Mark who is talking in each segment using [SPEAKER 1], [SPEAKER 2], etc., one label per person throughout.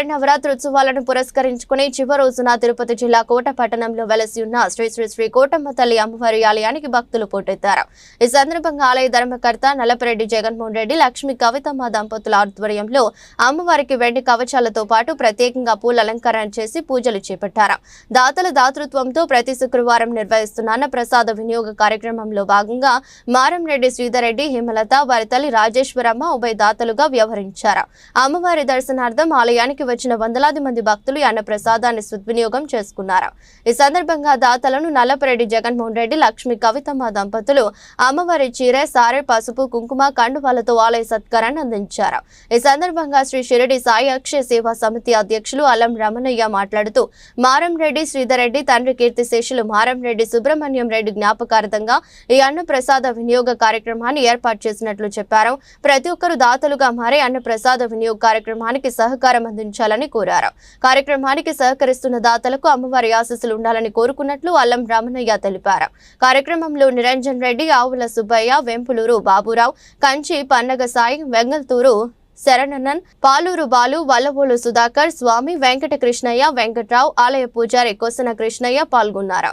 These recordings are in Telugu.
[SPEAKER 1] శరణ్ నవరాత్రోత్సవాలను పురస్కరించుకుని చివరి రోజున తిరుపతి జిల్లా కోట పట్టణంలో వెలసి ఉన్న శ్రీ శ్రీ శ్రీ కోటమ్మ తల్లి అమ్మవారి ఆలయానికి భక్తులు పోటెత్తారు. ఈ సందర్భంగా ఆలయ ధర్మకర్త నల్లపరెడ్డి జగన్మోహన్ రెడ్డి లక్ష్మి కవితమ్మ దంపతుల ఆధ్వర్యంలో అమ్మవారికి వెండి కవచాలతో పాటు ప్రత్యేకంగా పూల అలంకరణ చేసి పూజలు చేపట్టారు. దాతల దాతృత్వంతో ప్రతి శుక్రవారం నిర్వహిస్తున్న అన్నప్రసాద వినియోగ కార్యక్రమంలో భాగంగా మారంరెడ్డి శ్రీధరెడ్డి హేమలత వారి తల్లి రాజేశ్వరమ్మ ఉభయ దాతలుగా వ్యవహరించారు. అమ్మవారి దర్శనార్థం ఆలయానికి వచ్చిన వందలాది మంది భక్తులు ఈ అన్న ప్రసాదాన్ని సద్వినియోగం చేసుకున్నారు. ఈ సందర్భంగా దాతలను నల్లపరెడ్డి జగన్మోహన్ రెడ్డి లక్ష్మి కవితమ్మ దంపతులు అమ్మవారి చీర సారె పసుపు కుంకుమ కండువాలతో ఆలయ సత్కారాన్ని అందించారు. ఈ సందర్భంగా శ్రీ షిరడి సాయి అక్షయ సేవా సమితి అధ్యక్షులు అల్లం రమణయ్య మాట్లాడుతూ మారంరెడ్డి శ్రీధరెడ్డి తండ్రి కీర్తిశేషులు మారంరెడ్డి సుబ్రహ్మణ్యం రెడ్డి జ్ఞాపకార్థంగా ఈ అన్న ప్రసాద వినియోగ కార్యక్రమాన్ని ఏర్పాటు చేసినట్లు చెప్పారు. ప్రతి ఒక్కరు దాతలుగా మారే అన్న ప్రసాద వినియోగ కార్యక్రమానికి సహకారం అందించారు. అందించాలని కోరారు. కార్యక్రమానికి సహకరిస్తున్న దాతలకు అమ్మవారి ఆశీస్సులు ఉండాలని కోరుకున్నట్లు అల్లం రామనయ్య తెలిపారు. కార్యక్రమంలో నిరంజన్ రెడ్డి ఆవుల సుబ్బయ్య వెంపులూరు బాబురావు కంచి పన్నగ సాయి వెంగల్తూరు శరణనన్ పాలూరు బాలు వల్లవోలు సుధాకర్ స్వామి వెంకట కృష్ణయ్య వెంకట్రావు ఆలయ పూజారి కొసన కృష్ణయ్య పాల్గొన్నారు.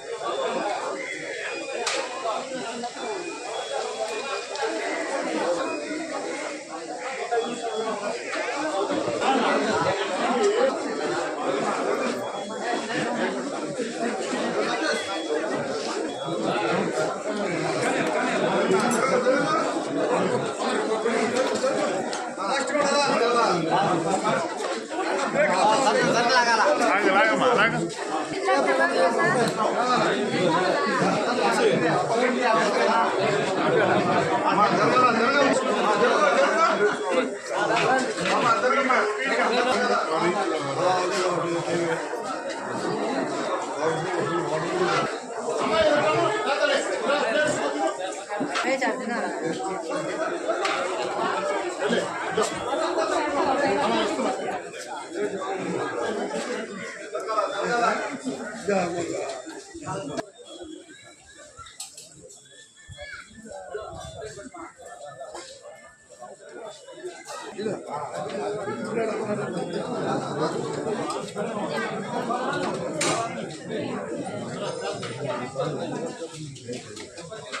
[SPEAKER 2] అమ్మా అలాగా అమ్మాయి 那我个。Thank you.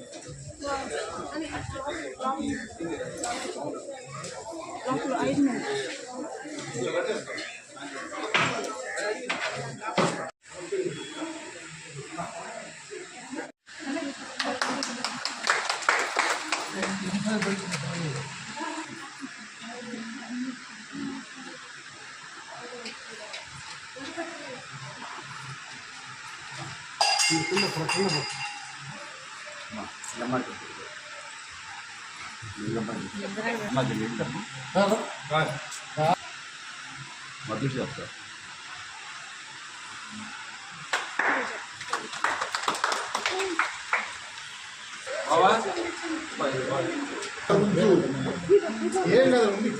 [SPEAKER 2] అమ్మా, జరగమ్మా.
[SPEAKER 3] మద్దతు చెప్తా.
[SPEAKER 2] ఏం లేదు ఉంది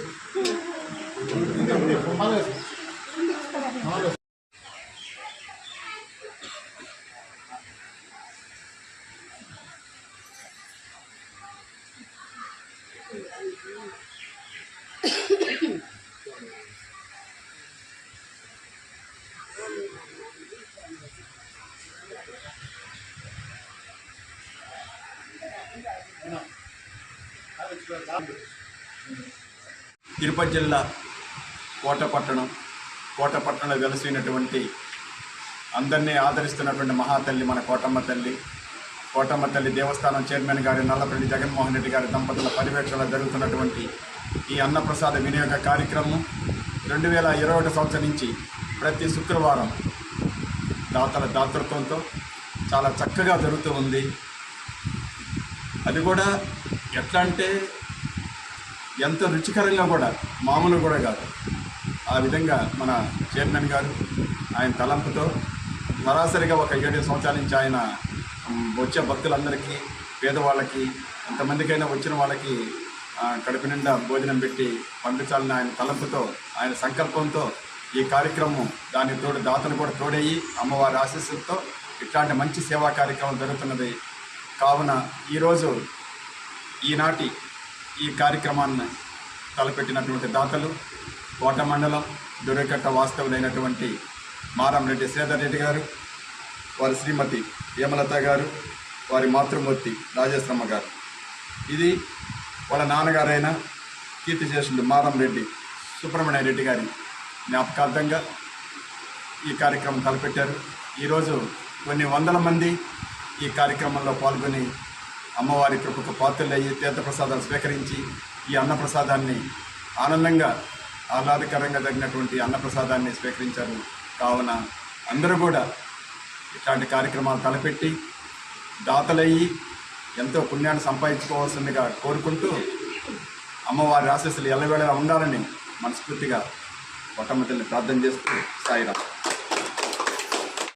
[SPEAKER 3] తిరుపతి జిల్లా కోటపట్టణం కోటపట్టణంలో వెలసినటువంటి అందరినీ ఆదరిస్తున్నటువంటి మహాతల్లి మన కోటమ్మ తల్లి. కోటమ్మ తల్లి దేవస్థానం చైర్మన్ గారి నల్లపల్లి జగన్మోహన్ రెడ్డి గారి దంపతుల పర్యవేక్షణలో జరుగుతున్నటువంటి ఈ అన్నప్రసాద వినియోగ కార్యక్రమం రెండు వేల ఇరవై ఒకటి సంవత్సరం నుంచి ప్రతి శుక్రవారం దాతల దాతృత్వంతో చాలా చక్కగా జరుగుతూ ఉంది. అది కూడా ఎట్లా అంటే ఎంత రుచికరంగా కూడా మామూలు కూడా కాదు. ఆ విధంగా మన చైర్మన్ గారు ఆయన తలంపుతో సరాసరిగా ఒక ఏడు సంవత్సరాల నుంచి ఆయన వచ్చే భక్తులందరికీ పేదవాళ్ళకి ఎంతమందికైనా వచ్చిన వాళ్ళకి కడుపు నిండా భోజనం పెట్టి పంపించాలని ఆయన తలంపుతో ఆయన సంకల్పంతో ఈ కార్యక్రమం దాని తోడు దాతను కూడా తోడయ్యి అమ్మవారి ఆశీస్సులతో ఇట్లాంటి మంచి సేవా కార్యక్రమం జరుగుతున్నది. కావున ఈరోజు ఈనాటి ఈ కార్యక్రమాన్ని తలపెట్టినటువంటి దాతలు కోట మండలం దొరకట్ట వాస్తవులైనటువంటి మారంరెడ్డి శ్రీధర్ రెడ్డి గారు వారి శ్రీమతి హేమలత గారు వారి మాతృమూర్తి రాజేశ్వరమ్మ గారు. ఇది వాళ్ళ నాన్నగారైన కీర్తి మారం రెడ్డి సుబ్రహ్మణ్య రెడ్డి గారి జ్ఞాపకార్థంగా ఈ కార్యక్రమం తలపెట్టారు. ఈరోజు కొన్ని వందల మంది ఈ కార్యక్రమంలో పాల్గొని అమ్మవారి కృపకు పాత్రలయ్యి తీర్థప్రసాదాలు స్వీకరించి ఈ అన్నప్రసాదాన్ని ఆనందంగా ఆహ్లాదకరంగా జరిగినటువంటి అన్నప్రసాదాన్ని స్వీకరించారు. కావున అందరూ కూడా ఇట్లాంటి కార్యక్రమాలు తలపెట్టి దాతలయ్యి ఎంతో పుణ్యాన్ని సంపాదించుకోవాల్సిందిగా కోరుకుంటూ అమ్మవారి ఆశీస్సులు ఎల్లవేళలా ఉండాలని మనస్ఫూర్తిగా పొట్టమ్మ ప్రార్థన చేస్తూ సాయిరాం.